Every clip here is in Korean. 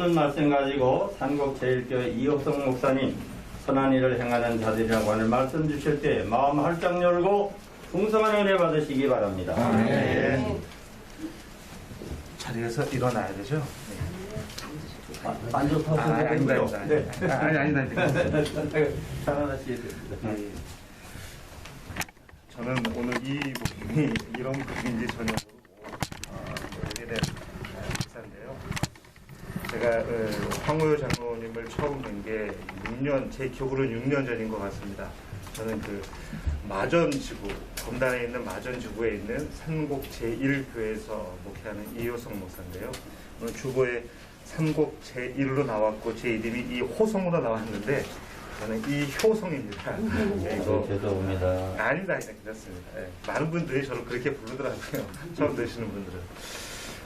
없는 말씀 가지고 산곡제일교회 이호성 목사님 선한 일을 행하는 자들이라고 하는 말씀 주실 때 마음 활짝 열고 풍성한 은혜 받으시기 바랍니다. 네. 자리에서 일어나야 되죠? 아, 만족하시고 아, 아닙니다, 아닙니다. 네. 아, 아니, 아니다. 살아나시게 됩니다. 예. 저는 오늘 이 부분이 이런 부분인지 전혀 모르고 어, 된 어, 기사인데요. 제가 어, 황우여 장로님을 처음 뵌 게 6년, 제 기억으로는 6년 전인 것 같습니다. 저는 그 마전지구, 검단에 있는 마전지구에 있는 산곡 제1교회에서 목회하는 이효성 목사인데요. 오늘 주보에 산곡 제1로 나왔고 제 이름이 이호성으로 나왔는데 저는 이효성입니다. 네, 이거 죄송합니다. 아니다, 아니다, 괜찮습니다. 예, 많은 분들이 저를 그렇게 부르더라고요. 처음 들으시는 분들은.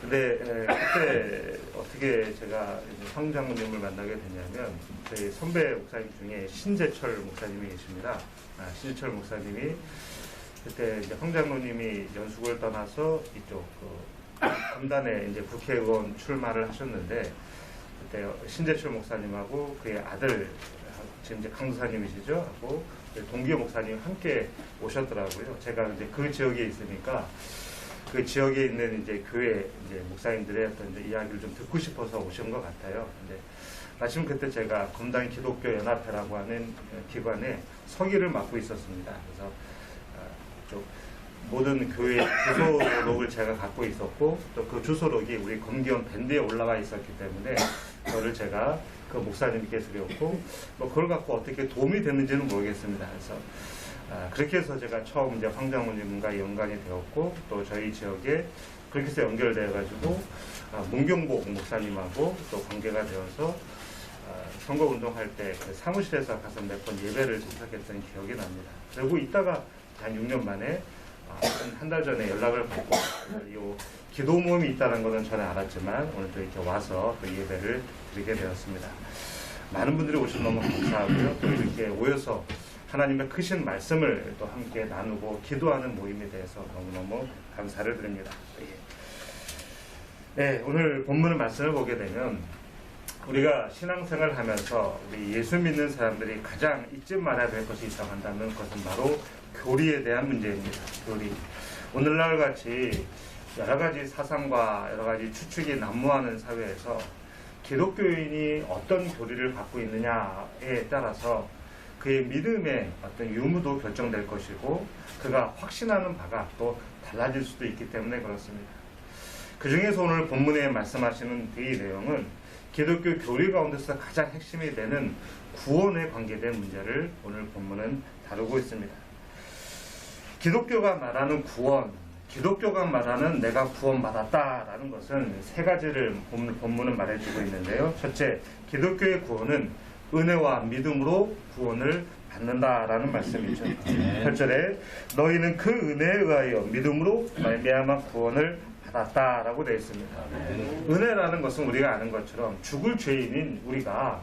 근데 예, 그때 어떻게 제가 장모님을 만나게 됐냐면 저희 선배 목사님 중에 신재철 목사님이 계십니다. 아, 신재철 목사님이 그때 이제 황 장모님이 연수구를 떠나서 이쪽 그 검단에 이제 국회의원 출마를 하셨는데 그때 신재철 목사님하고 그의 아들 지금 이제 강도사님이시죠 하고 동기호 목사님 함께 오셨더라고요. 제가 이제 그 지역에 있으니까 그 지역에 있는 이제 교회 이제 목사님들의 어떤 이제 이야기를 좀 듣고 싶어서 오신 것 같아요. 근데 마침 그때 제가 검단 기독교 연합회라고 하는 기관에 서기를 맡고 있었습니다. 그래서 아, 좀 모든 교회 주소록을 제가 갖고 있었고 또 그 주소록이 우리 검기원 밴드에 올라와 있었기 때문에 그거를 제가 그 목사님께 드렸고 뭐 그걸 갖고 어떻게 도움이 됐는지는 모르겠습니다. 그래서 아, 그렇게 해서 제가 처음 이제 황장모님과 연관이 되었고 또 저희 지역에 그렇게 해서 연결되어 가지고 아, 문경복 목사님하고 또 관계가 되어서 아, 선거 운동할 때그 사무실에서 가서 몇 번 예배를 참석했던 기억이 납니다. 그리고 있다가 한 6년 만에 한달 전에 연락을 받고 이 기도 모임이 있다는 것은 전에 알았지만 오늘 또 이렇게 와서 또 예배를 드리게 되었습니다. 많은 분들이 오셔서 너무 감사하고요. 또 이렇게 오셔서 하나님의 크신 말씀을 또 함께 나누고 기도하는 모임에 대해서 너무너무 감사를 드립니다. 예. 네, 오늘 본문의 말씀을 보게 되면 우리가 신앙생활을 하면서 우리 예수 믿는 사람들이 가장 잊지 말아야 될 것이 있다고 한다면 그것은 바로 교리에 대한 문제입니다. 교리. 오늘날 같이 여러 가지 사상과 여러 가지 추측이 난무하는 사회에서 기독교인이 어떤 교리를 갖고 있느냐에 따라서 그의 믿음의 어떤 유무도 결정될 것이고 그가 확신하는 바가 또 달라질 수도 있기 때문에 그렇습니다. 그 중에서 오늘 본문에 말씀하시는 이 내용은 기독교 교리 가운데서 가장 핵심이 되는 구원에 관계된 문제를 오늘 본문은 다루고 있습니다. 기독교가 말하는 구원, 기독교가 말하는 내가 구원받았다라는 것은 세 가지를 본- 본문은 말해주고 있는데요. 첫째, 기독교의 구원은 은혜와 믿음으로 구원을 받는다라는 말씀이죠. 8절에 너희는 그 은혜에 의하여 믿음으로 말미암아 구원을 받았다라고 되어 있습니다. 은혜라는 것은 우리가 아는 것처럼 죽을 죄인인 우리가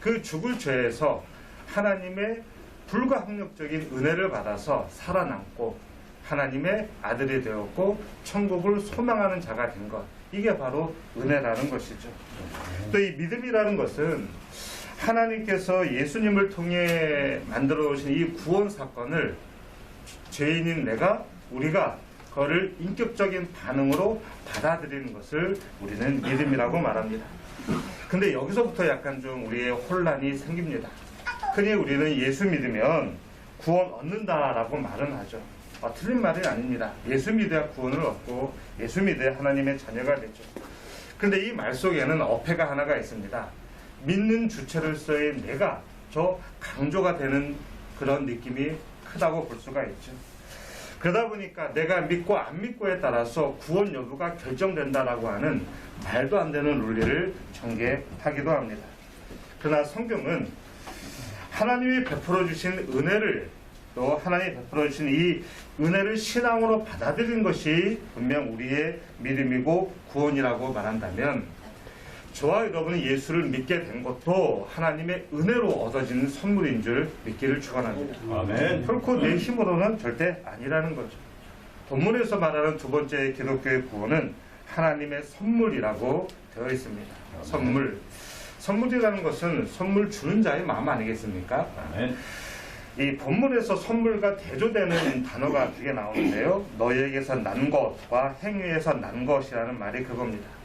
그 죽을 죄에서 하나님의 불가항력적인 은혜를 받아서 살아남고 하나님의 아들이 되었고 천국을 소망하는 자가 된 것. 이게 바로 은혜라는 것이죠. 또 이 믿음이라는 것은 하나님께서 예수님을 통해 만들어 오신 이 구원 사건을 죄인인 내가 우리가 그거를 인격적인 반응으로 받아들이는 것을 우리는 믿음이라고 말합니다. 근데 여기서부터 약간 좀 우리의 혼란이 생깁니다. 흔히 우리는 예수 믿으면 구원 얻는다라고 말은 하죠. 아, 틀린 말이 아닙니다. 예수 믿어야 구원을 얻고 예수 믿어야 하나님의 자녀가 되죠. 근데 이 말 속에는 어폐가 하나가 있습니다. 믿는 주체로서의 내가 저 강조가 되는 그런 느낌이 크다고 볼 수가 있죠. 그러다 보니까 내가 믿고 안 믿고에 따라서 구원 여부가 결정된다라고 하는 말도 안 되는 논리를 전개하기도 합니다. 그러나 성경은 하나님이 베풀어 주신 은혜를 또 하나님이 베풀어 주신 이 은혜를 신앙으로 받아들인 것이 분명 우리의 믿음이고 구원이라고 말한다면 저와 여러분이 예수를 믿게 된 것도 하나님의 은혜로 얻어지는 선물인 줄 믿기를 축원합니다. 아멘. 결코 내 힘으로는 절대 아니라는 거죠. 본문에서 말하는 두 번째 기독교의 구원은 하나님의 선물이라고 되어 있습니다. 선물. 선물이라는 것은 선물 주는 자의 마음 아니겠습니까? 아멘. 이 본문에서 선물과 대조되는 단어가 두 개 나오는데요. 너희에게서 난 것과 행위에서 난 것이라는 말이 그겁니다.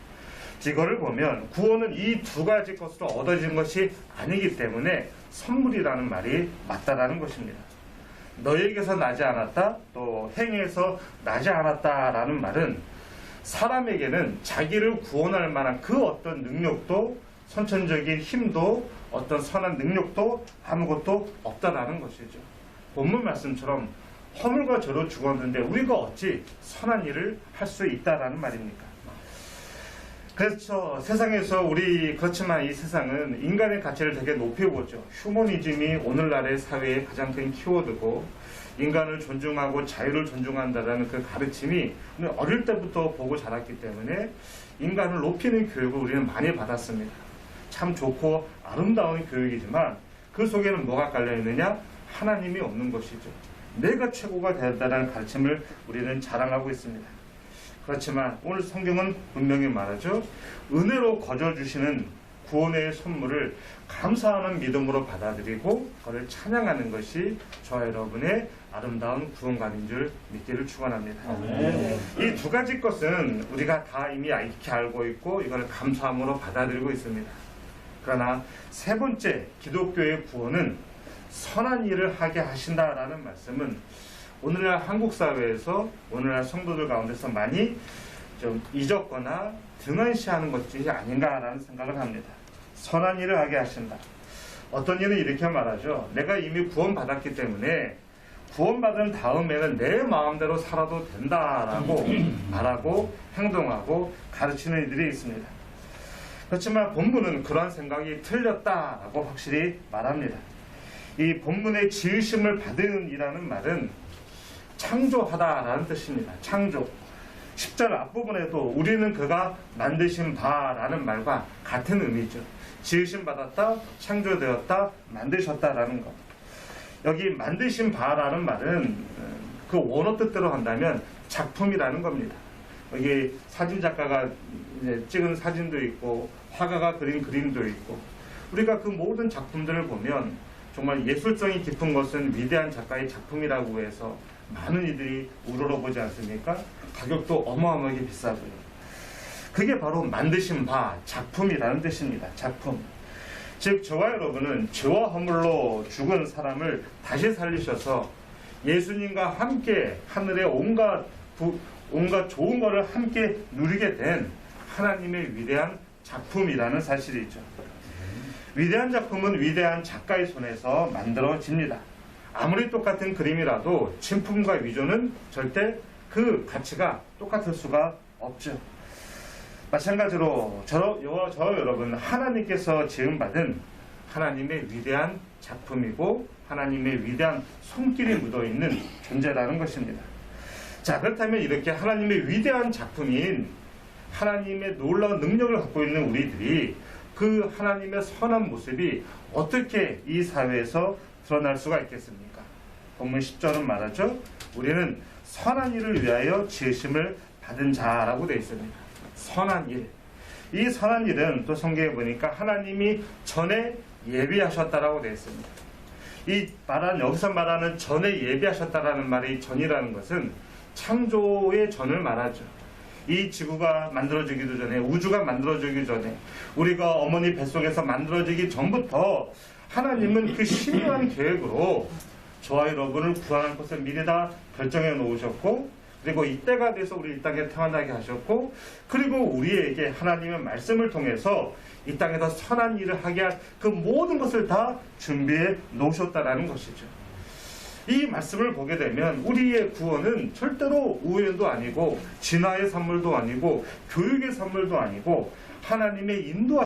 이거를 보면 구원은 이 두 가지 것으로 얻어진 것이 아니기 때문에 선물이라는 말이 맞다라는 것입니다. 너희에게서 나지 않았다, 또 행위에서 나지 않았다라는 말은 사람에게는 자기를 구원할 만한 그 어떤 능력도 선천적인 힘도 어떤 선한 능력도 아무것도 없다라는 것이죠. 본문 말씀처럼 허물과 저로 죽었는데 우리가 어찌 선한 일을 할 수 있다라는 말입니까? 그래서 세상에서 우리 그렇지만 이 세상은 인간의 가치를 되게 높이 보죠. 휴머니즘이 오늘날의 사회의 가장 큰 키워드고 인간을 존중하고 자유를 존중한다라는 그 가르침이 어릴 때부터 보고 자랐기 때문에 인간을 높이는 교육을 우리는 많이 받았습니다. 참 좋고 아름다운 교육이지만 그 속에는 뭐가 깔려 있느냐? 하나님이 없는 것이죠. 내가 최고가 된다는 가르침을 우리는 자랑하고 있습니다. 그렇지만 오늘 성경은 분명히 말하죠. 은혜로 거저 주시는 구원의 선물을 감사하는 믿음으로 받아들이고 그를 찬양하는 것이 저와 여러분의 아름다운 구원감인 줄 믿기를 축원합니다. 이 두 가지 것은 우리가 다 이미 익히 알고 있고 이걸 감사함으로 받아들이고 있습니다. 그러나 세 번째 기독교의 구원은 선한 일을 하게 하신다라는 말씀은 오늘날 한국 사회에서 오늘날 성도들 가운데서 많이 좀 잊었거나 등한시하는 것이 아닌가라는 생각을 합니다. 선한 일을 하게 하신다. 어떤 일은 이렇게 말하죠. 내가 이미 구원받았기 때문에 구원받은 다음에는 내 마음대로 살아도 된다라고 말하고 행동하고 가르치는 이들이 있습니다. 그렇지만 본문은 그러한 생각이 틀렸다라고 확실히 말합니다. 이 본문의 지으심을 받은 이라는 말은 창조하다라는 뜻입니다. 창조. 10절 앞부분에도 우리는 그가 만드신 바라는 말과 같은 의미죠. 지으심 받았다, 창조되었다, 만드셨다라는 것. 여기 만드신 바라는 말은 어, 그 원어 뜻대로 한다면 작품이라는 겁니다. 여기 사진 작가가 찍은 사진도 있고 화가가 그린 그림도 있고 우리가 그 모든 작품들을 보면 정말 예술성이 깊은 것은 위대한 작가의 작품이라고 해서 많은 이들이 우러러보지 않습니까? 가격도 어마어마하게 비싸고요. 그게 바로 만드신 바, 작품이라는 뜻입니다. 작품. 즉, 저와 여러분은 죄와 허물로 죽은 사람을 다시 살리셔서 예수님과 함께 하늘의 온갖, 부- 온갖 좋은 것을 함께 누리게 된 하나님의 위대한 작품이라는 사실이죠. 위대한 작품은 위대한 작가의 손에서 만들어집니다. 아무리 똑같은 그림이라도 진품과 위조는 절대 그 가치가 똑같을 수가 없죠. 마찬가지로 저, 여, 저 여러분 하나님께서 지음받은 하나님의 위대한 작품이고 하나님의 위대한 손길이 묻어있는 존재라는 것입니다. 자 그렇다면 이렇게 하나님의 위대한 작품인 하나님의 놀라운 능력을 갖고 있는 우리들이 그 하나님의 선한 모습이 어떻게 이 사회에서 드러날 수가 있겠습니까? 본문 10절은 말하죠. 우리는 선한 일을 위하여 지으심을 받은 자라고 되어 있습니다. 선한 일. 이 선한 일은 또 성경에 보니까 하나님이 전에 예비하셨다라고 되어 있습니다. 이 말한 여기서 말하는 전에 예비하셨다라는 말이 전이라는 것은 창조의 전을 말하죠. 이 지구가 만들어지기도 전에 우주가 만들어지기 전에 우리가 어머니 뱃속에서 만들어지기 전부터 하나님은 그 신비한 계획으로 저와 여러분을 구하는 것을 미리 다 결정해 놓으셨고 그리고 이때가 돼서 우리 이 땅에 태어나게 하셨고 그리고 우리에게 하나님의 말씀을 통해서 이 땅에서 선한 일을 하게 할 그 모든 것을 다 준비해 놓으셨다라는 것이죠. 이 말씀을 보게 되면 우리의 구원은 절대로 우연도 아니고 진화의 선물도 아니고 교육의 선물도 아니고 하나님의 인도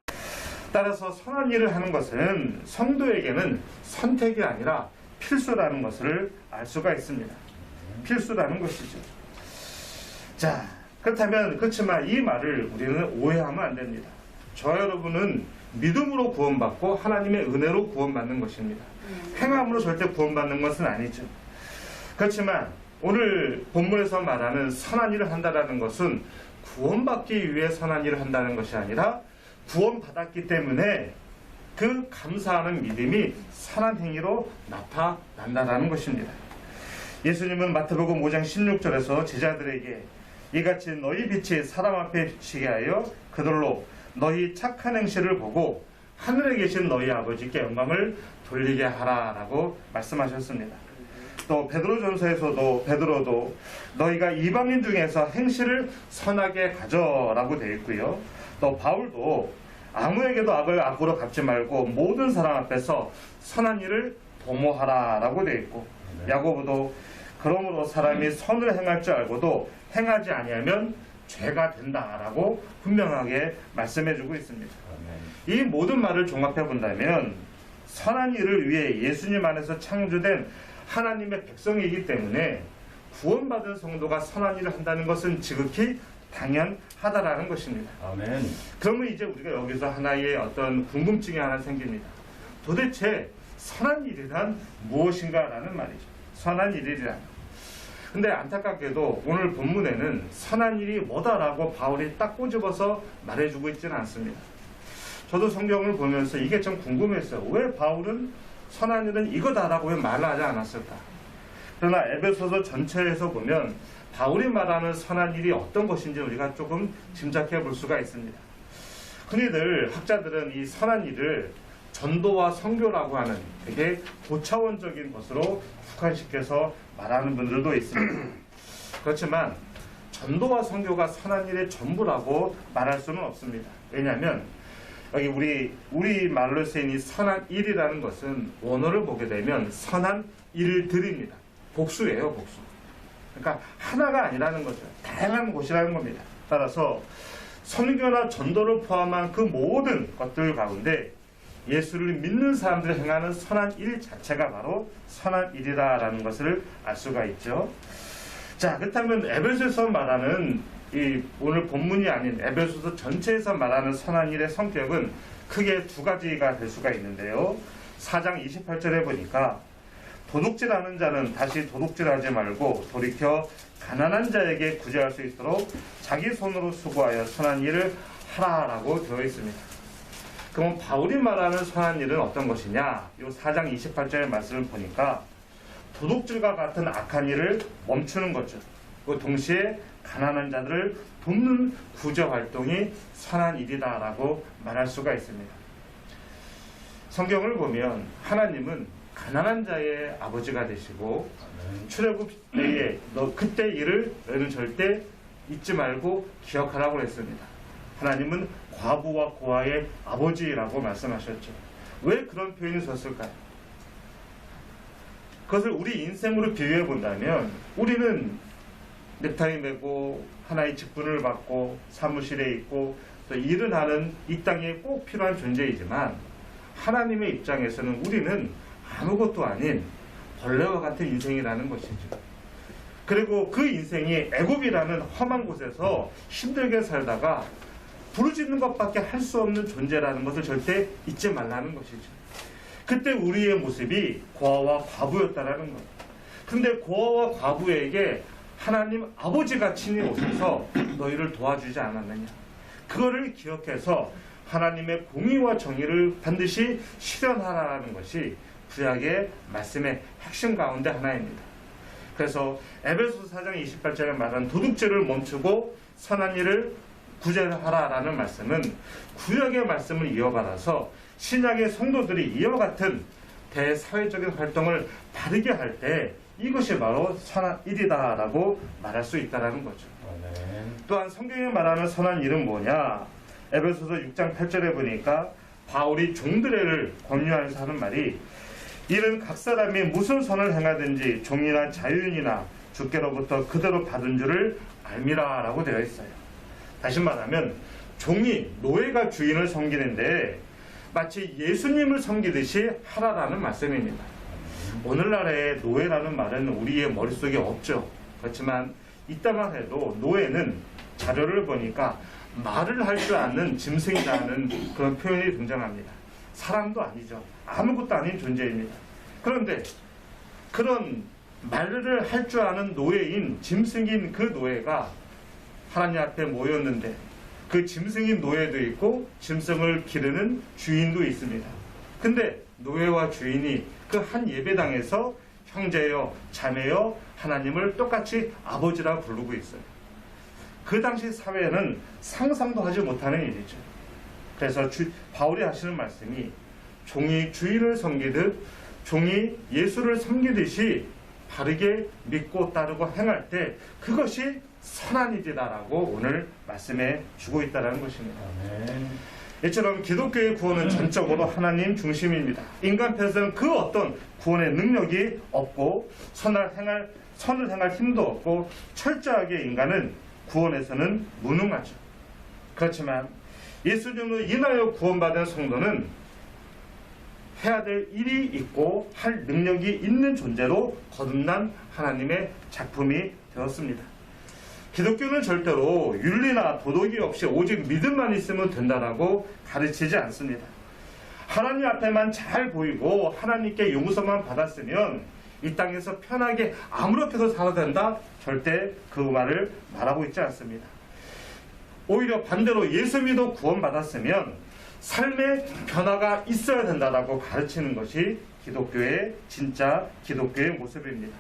따라서 선한 일을 하는 것은 성도에게는 선택이 아니라 필수라는 것을 알 수가 있습니다. 필수라는 것이죠. 자, 그렇다면 그렇지만 이 말을 우리는 오해하면 안 됩니다. 저 여러분은 믿음으로 구원받고 하나님의 은혜로 구원받는 것입니다. 행함으로 절대 구원받는 것은 아니죠. 그렇지만 오늘 본문에서 말하는 선한 일을 한다라는 것은 구원받기 위해 선한 일을 한다는 것이 아니라 구원받았기 때문에 그 감사하는 믿음이 선한 행위로 나타난다는 것입니다. 예수님은 마태복음 5장 16절에서 제자들에게 이같이 너희 빛이 사람 앞에 비치게 하여 그들로 너희 착한 행실을 보고 하늘에 계신 너희 아버지께 영광을 돌리게 하라라고 말씀하셨습니다. 또 베드로전서에서도 베드로도 너희가 이방인 중에서 행실을 선하게 가져라고 되어 있고요. 또 바울도 아무에게도 악을 악으로 갚지 말고 모든 사람 앞에서 선한 일을 도모하라라고 되어 있고 야고보도 그러므로 사람이 선을 행할 줄 알고도 행하지 아니하면 죄가 된다라고 분명하게 말씀해주고 있습니다. 이 모든 말을 종합해 본다면 선한 일을 위해 예수님 안에서 창조된 하나님의 백성이기 때문에 구원받은 성도가 선한 일을 한다는 것은 지극히 당연하다라는 것입니다. 아멘. 그러면 이제 우리가 여기서 하나의 어떤 궁금증이 하나 생깁니다. 도대체 선한 일이란 무엇인가라는 말이죠. 선한 일이란. 근데 안타깝게도 오늘 본문에는 선한 일이 뭐다라고 바울이 딱 꼬집어서 말해주고 있지는 않습니다. 저도 성경을 보면서 이게 좀 궁금했어요. 왜 바울은 선한 일은 이거다라고 왜 말을 하지 않았을까? 그러나 에베소서 전체에서 보면 바울이 말하는 선한 일이 어떤 것인지 우리가 조금 짐작해 볼 수가 있습니다. 흔히들 학자들은 이 선한 일을 전도와 선교라고 하는 되게 고차원적인 것으로 국한시켜서 말하는 분들도 있습니다. 그렇지만 전도와 선교가 선한 일의 전부라고 말할 수는 없습니다. 왜냐하면 여기 우리 우리 말로 쓰인 이 선한 일이라는 것은 원어를 보게 되면 선한 일들입니다. 복수예요, 복수. 그러니까 하나가 아니라는 거죠. 다양한 곳이라는 겁니다. 따라서 선교나 전도를 포함한 그 모든 것들 가운데 예수를 믿는 사람들이 행하는 선한 일 자체가 바로 선한 일이다라는 것을 알 수가 있죠. 자, 그렇다면 에베소에서 말하는 이 오늘 본문이 아닌 에베소서 전체에서 말하는 선한 일의 성격은 크게 두 가지가 될 수가 있는데요. 4장 28절에 보니까 도둑질하는 자는 다시 도둑질하지 말고 돌이켜 가난한 자에게 구제할 수 있도록 자기 손으로 수고하여 선한 일을 하라라고 되어 있습니다. 그럼 바울이 말하는 선한 일은 어떤 것이냐? 이 4장 28절의 말씀을 보니까 도둑질과 같은 악한 일을 멈추는 거죠. 그 동시에 가난한 자들을 돕는 구제 활동이 선한 일이다라고 말할 수가 있습니다. 성경을 보면 하나님은 가난한 자의 아버지가 되시고 출애굽 때에 너 그때 일을 너희는 절대 잊지 말고 기억하라고 했습니다. 하나님은 과부와 고아의 아버지라고 말씀하셨죠. 왜 그런 표현이 썼을까요? 그것을 우리 인생으로 비유해 본다면 우리는 넥타이 메고 하나의 직분을 받고 사무실에 있고 또 일을 하는 이 땅에 꼭 필요한 존재이지만 하나님의 입장에서는 우리는 아무것도 아닌 벌레와 같은 인생이라는 것이죠. 그리고 그 인생이 애굽이라는 험한 곳에서 힘들게 살다가 부르짖는 것밖에 할 수 없는 존재라는 것을 절대 잊지 말라는 것이죠. 그때 우리의 모습이 고아와 과부였다라는 것. 근데 고아와 과부에게 하나님 아버지가 친히 오셔서 너희를 도와주지 않았느냐. 그거를 기억해서 하나님의 공의와 정의를 반드시 실현하라는 것이 구약의 말씀의 핵심 가운데 하나입니다. 그래서 에베소 4장 28절에 말한 도둑질을 멈추고 선한 일을 구제하라라는 말씀은 구약의 말씀을 이어받아서 신약의 성도들이 이와 같은 대사회적인 활동을 바르게 할 때 이것이 바로 선한 일이다라고 말할 수 있다라는 거죠. 또한 성경에 말하는 선한 일은 뭐냐? 에베소서 6장 8절에 보니까 바울이 종들을 권유하면서 하는 말이 이는 각 사람이 무슨 선을 행하든지 종이나 자유인이나 주께로부터 그대로 받은 줄을 알미라 라고 되어 있어요. 다시 말하면 종이 노예가 주인을 섬기는데 마치 예수님을 섬기듯이 하라라는 말씀입니다. 오늘날의 노예라는 말은 우리의 머릿속에 없죠. 그렇지만 이따만 해도 노예는 자료를 보니까 말을 할 줄 아는 짐승이라는 그런 표현이 등장합니다. 사람도 아니죠. 아무것도 아닌 존재입니다. 그런데 그런 말을 할 줄 아는 노예인 짐승인 그 노예가 하나님 앞에 모였는데 그 짐승인 노예도 있고 짐승을 기르는 주인도 있습니다. 근데 노예와 주인이 그 한 예배당에서 형제여 자매여 하나님을 똑같이 아버지라 부르고 있어요. 그 당시 사회는 상상도 하지 못하는 일이죠. 그래서 주- 바울이 하시는 말씀이 종이 주인을 섬기듯 종이 예수를 섬기듯이 바르게 믿고 따르고 행할 때 그것이 선한 일이다라고 오늘 말씀해 주고 있다는 것입니다. 이처럼 기독교의 구원은 전적으로 하나님 중심입니다. 인간 편에서는 그 어떤 구원의 능력이 없고 선을 행할 선을 행할 힘도 없고 철저하게 인간은 구원에서는 무능하죠. 그렇지만 예수님으로 인하여 구원받은 성도는 해야 될 일이 있고 할 능력이 있는 존재로 거듭난 하나님의 작품이 되었습니다. 기독교는 절대로 윤리나 도덕이 없이 오직 믿음만 있으면 된다라고 가르치지 않습니다. 하나님 앞에만 잘 보이고 하나님께 용서만 받았으면 이 땅에서 편하게 아무렇게도 살아도 된다 절대 그 말을 말하고 있지 않습니다. 오히려 반대로 예수 믿어 구원받았으면 삶의 변화가 있어야 된다라고 가르치는 것이 기독교의 진짜 기독교의 모습입니다.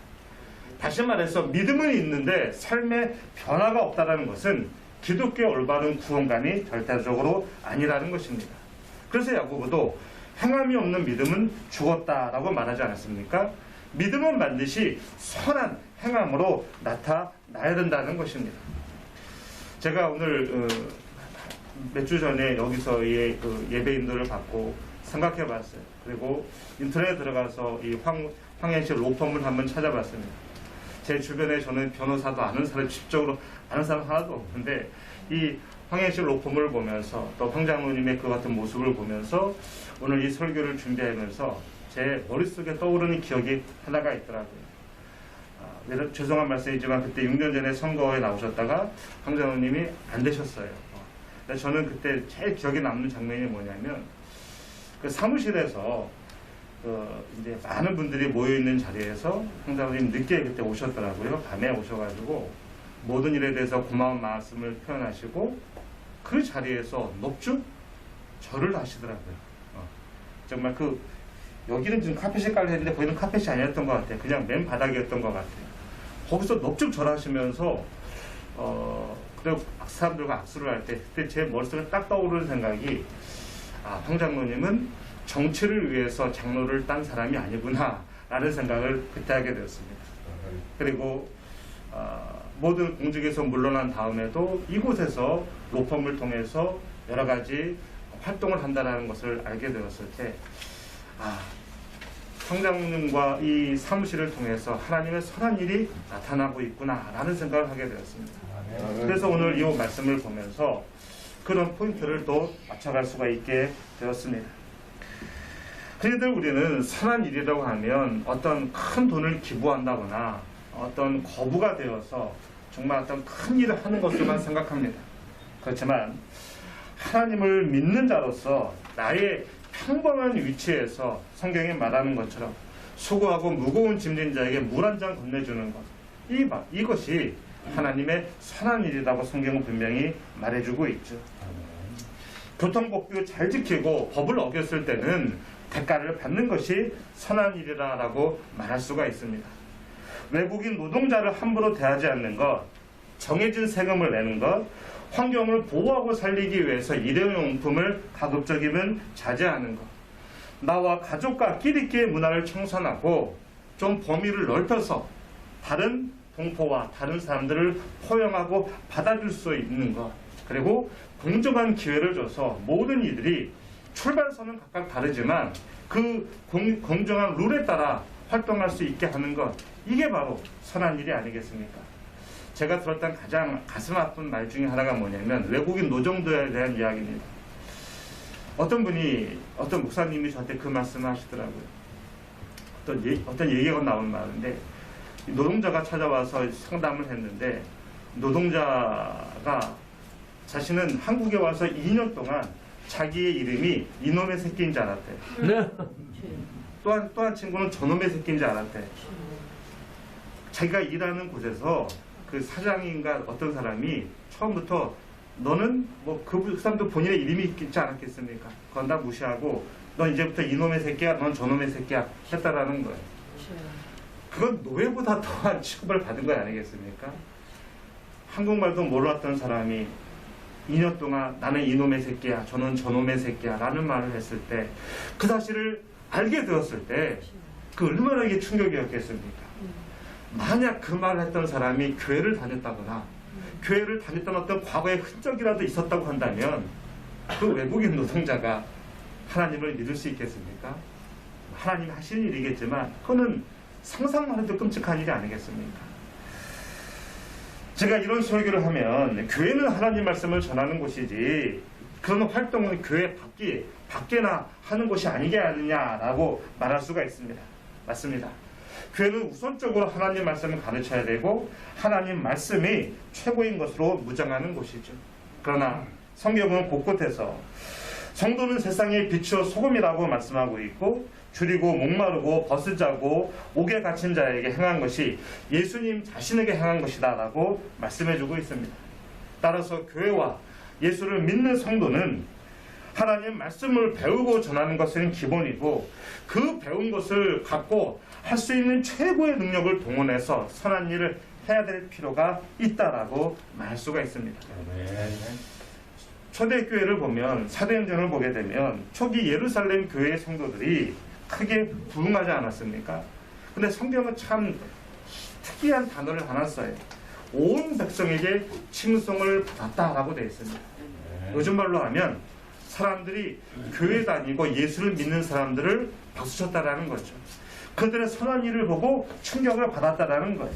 다시 말해서 믿음은 있는데 삶의 변화가 없다는 것은 기독교의 올바른 구원감이 절대적으로 아니라는 것입니다. 그래서 야고보도 행함이 없는 믿음은 죽었다라고 말하지 않았습니까? 믿음은 반드시 선한 행함으로 나타나야 된다는 것입니다. 제가 오늘 어, 몇주 전에 여기서의 그 예배 인도를 받고 생각해 봤어요. 그리고 인터넷에 들어가서 이 황, 황현실 로펌을 한번 찾아봤습니다. 제 주변에 저는 변호사도 아는 사람, 직접적으로 아는 사람 하나도 없는데 이 황현실 로펌을 보면서 또 황장로님의 그 같은 모습을 보면서 오늘 이 설교를 준비하면서 제 머릿속에 떠오르는 기억이 하나가 있더라고요. 아, 여러- 죄송한 말씀이지만 그때 6년 전에 선거에 나오셨다가 황장로님이 안 되셨어요. 어. 저는 그때 제일 기억에 남는 장면이 뭐냐면 그 사무실에서 그 이제 많은 분들이 모여 있는 자리에서 황장로님 늦게 그때 오셨더라고요. 밤에 오셔가지고 모든 일에 대해서 고마운 말씀을 표현하시고 그 자리에서 넙죽 절을 하시더라고요. 어. 정말 그 여기는 지금 카펫이 깔려 있는데 거기는 카펫이 아니었던 것 같아요. 그냥 맨 바닥이었던 것 같아요. 거기서 넙죽 절하시면서 어 그리고 사람들과 악수를 할 때 그때 제 머릿속에 딱 떠오르는 생각이 아 황 장로님은 정치를 위해서 장로를 딴 사람이 아니구나 라는 생각을 그때 하게 되었습니다. 그리고 어, 모든 공직에서 물러난 다음에도 이곳에서 로펌을 통해서 여러 가지 활동을 한다는 것을 알게 되었을 때 아, 성장님과 이 사무실을 통해서 하나님의 선한 일이 나타나고 있구나라는 생각을 하게 되었습니다. 그래서 오늘 이 말씀을 보면서 그런 포인트를 또 맞춰갈 수가 있게 되었습니다. 그런데 우리는 선한 일이라고 하면 어떤 큰 돈을 기부한다거나 어떤 거부가 되어서 정말 어떤 큰 일을 하는 것으로만 생각합니다. 그렇지만 하나님을 믿는 자로서 나의 평범한 위치에서 성경이 말하는 것처럼 수고하고 무거운 짐진 자에게 물 한 잔 건네주는 것. 이, 말- 이것이 하나님의 선한 일이라고 성경은 분명히 말해주고 있죠. 교통법규 잘 지키고 법을 어겼을 때는 대가를 받는 것이 선한 일이라고 말할 수가 있습니다. 외국인 노동자를 함부로 대하지 않는 것, 정해진 세금을 내는 것, 환경을 보호하고 살리기 위해서 일회용품을 가급적이면 자제하는 것, 나와 가족과 끼리끼의 문화를 청산하고 좀 범위를 넓혀서 다른 동포와 다른 사람들을 포용하고 받아줄 수 있는 것, 그리고 공정한 기회를 줘서 모든 이들이 출발선은 각각 다르지만 그 공, 공정한 룰에 따라 활동할 수 있게 하는 것, 이게 바로 선한 일이 아니겠습니까? 제가 들었던 가장 가슴 아픈 말 중에 하나가 뭐냐면 외국인 노정도에 대한 이야기입니다. 어떤 분이 어떤 목사님이 저한테 그 말씀을 하시더라고요. 어떤 얘 어떤 얘기가 나오는 말인데 노동자가 찾아와서 상담을 했는데 노동자가 자신은 한국에 와서 2년 동안 자기의 이름이 이놈의 새끼인 줄 알았대요. 네. 또한 또한 친구는 저놈의 새끼인 줄 알았대. 자기가 일하는 곳에서 그 사장인가 어떤 사람이 처음부터 너는 뭐그 사람도 본인의 이름이 있지 않았겠습니까? 그건 다 무시하고 넌 이제부터 이놈의 새끼야, 넌 저놈의 새끼야 했다라는 거예요. 그건 노예보다 더한 취급을 받은 거 아니겠습니까? 한국말도 몰랐던 사람이 2년 동안 나는 이놈의 새끼야, 저는 저놈의 새끼야 라는 말을 했을 때 그 사실을 알게 되었을 때 그 얼마나 이게 충격이었겠습니까? 만약 그 말을 했던 사람이 교회를 다녔다거나 교회를 다녔던 어떤 과거의 흔적이라도 있었다고 한다면 그 외국인 노동자가 하나님을 믿을 수 있겠습니까? 하나님이 하시는 일이겠지만 그거는 상상만 해도 끔찍한 일이 아니겠습니까? 제가 이런 설교를 하면 교회는 하나님 말씀을 전하는 곳이지 그런 활동은 교회 밖에, 밖에나 하는 곳이 아니게 아니냐라고 말할 수가 있습니다. 맞습니다. 교회는 우선적으로 하나님 말씀을 가르쳐야 되고 하나님 말씀이 최고인 것으로 무장하는 곳이죠. 그러나 성경은 곳곳에서 성도는 세상의 빛이요 소금이라고 말씀하고 있고 줄이고 목마르고 벗으자고 옥에 갇힌 자에게 행한 것이 예수님 자신에게 행한 것이다 라고 말씀해주고 있습니다. 따라서 교회와 예수를 믿는 성도는 하나님 말씀을 배우고 전하는 것은 기본이고 그 배운 것을 갖고 할 수 있는 최고의 능력을 동원해서 선한 일을 해야 될 필요가 있다라고 말할 수가 있습니다. 초대교회를 보면 사도행전을 보게 되면 초기 예루살렘 교회의 성도들이 크게 부흥하지 않았습니까? 근데 성경은 참 특이한 단어를 하나 써요. 온 백성에게 칭송을 받았다라고 되어 있습니다. 요즘 말로 하면 사람들이 교회 다니고 예수를 믿는 사람들을 박수쳤다라는 거죠. 그들의 선한 일을 보고 충격을 받았다라는 거예요.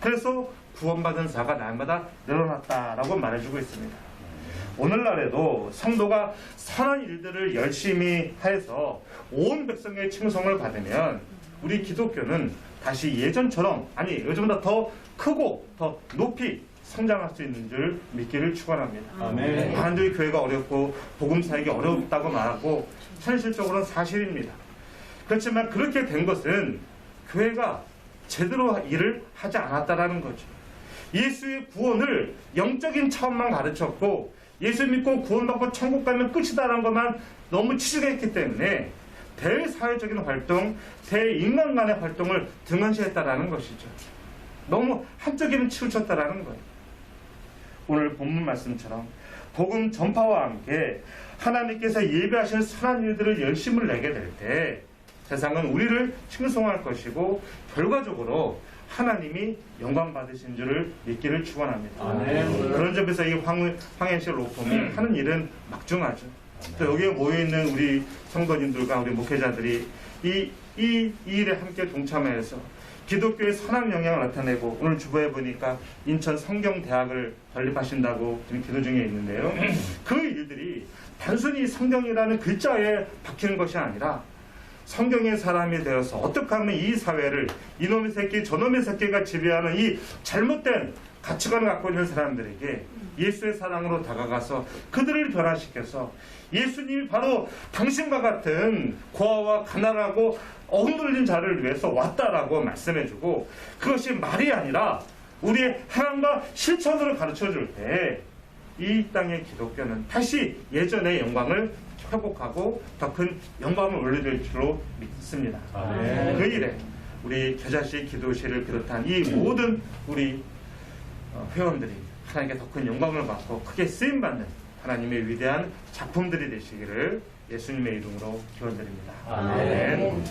그래서 구원받은 자가 날마다 늘어났다라고 말해주고 있습니다. 오늘날에도 성도가 선한 일들을 열심히 해서 온 백성의 칭송을 받으면 우리 기독교는 다시 예전처럼 아니 요즘보다 더 크고 더 높이 성장할 수 있는 줄 믿기를 축원합니다. 아멘. 사람들이 교회가 어렵고 복음 사역이 어렵다고 말하고 현실적으로는 사실입니다. 그렇지만 그렇게 된 것은 교회가 제대로 일을 하지 않았다라는 거죠. 예수의 구원을 영적인 차원만 가르쳤고 예수 믿고 구원받고 천국 가면 끝이다라는 것만 너무 치중했기 때문에 대사회적인 활동, 대인간 간의 활동을 등한시했다라는 것이죠. 너무 한쪽에는 치우쳤다라는 거예요. 오늘 본문 말씀처럼 복음 전파와 함께 하나님께서 예배하신 선한 일들을 열심을 내게 될 때 세상은 우리를 칭송할 것이고 결과적으로 하나님이 영광 받으신 줄을 믿기를 축원합니다. 그런 점에서 이 황, 황현실 로펌이 하는 일은 막중하죠. 또 여기에 모여 있는 우리 성도님들과 우리 목회자들이 이, 이, 이 일에 함께 동참해서 기독교의 선한 영향을 나타내고 오늘 주보에 보니까 인천 성경대학을 건립하신다고 지금 기도 중에 있는데요. 그 일들이 단순히 성경이라는 글자에 박히는 것이 아니라 성경의 사람이 되어서 어떻게 하면 이 사회를 이놈의 새끼 저놈의 새끼가 지배하는 이 잘못된 가치관을 갖고 있는 사람들에게 예수의 사랑으로 다가가서 그들을 변화시켜서 예수님이 바로 당신과 같은 고아와 가난하고 억눌린 자를 위해서 왔다라고 말씀해주고 그것이 말이 아니라 우리의 행함과 실천으로 가르쳐 줄 때 이 땅의 기독교는 다시 예전의 영광을 회복하고 더 큰 영광을 올려줄 줄로 믿습니다. 아멘. 그 일에 우리 겨자씨 기도실을 비롯한 이 모든 우리 어, 회원들이 하나님께 더 큰 영광을 받고 크게 쓰임 받는 하나님의 위대한 작품들이 되시기를 예수님의 이름으로 기원드립니다. 아멘.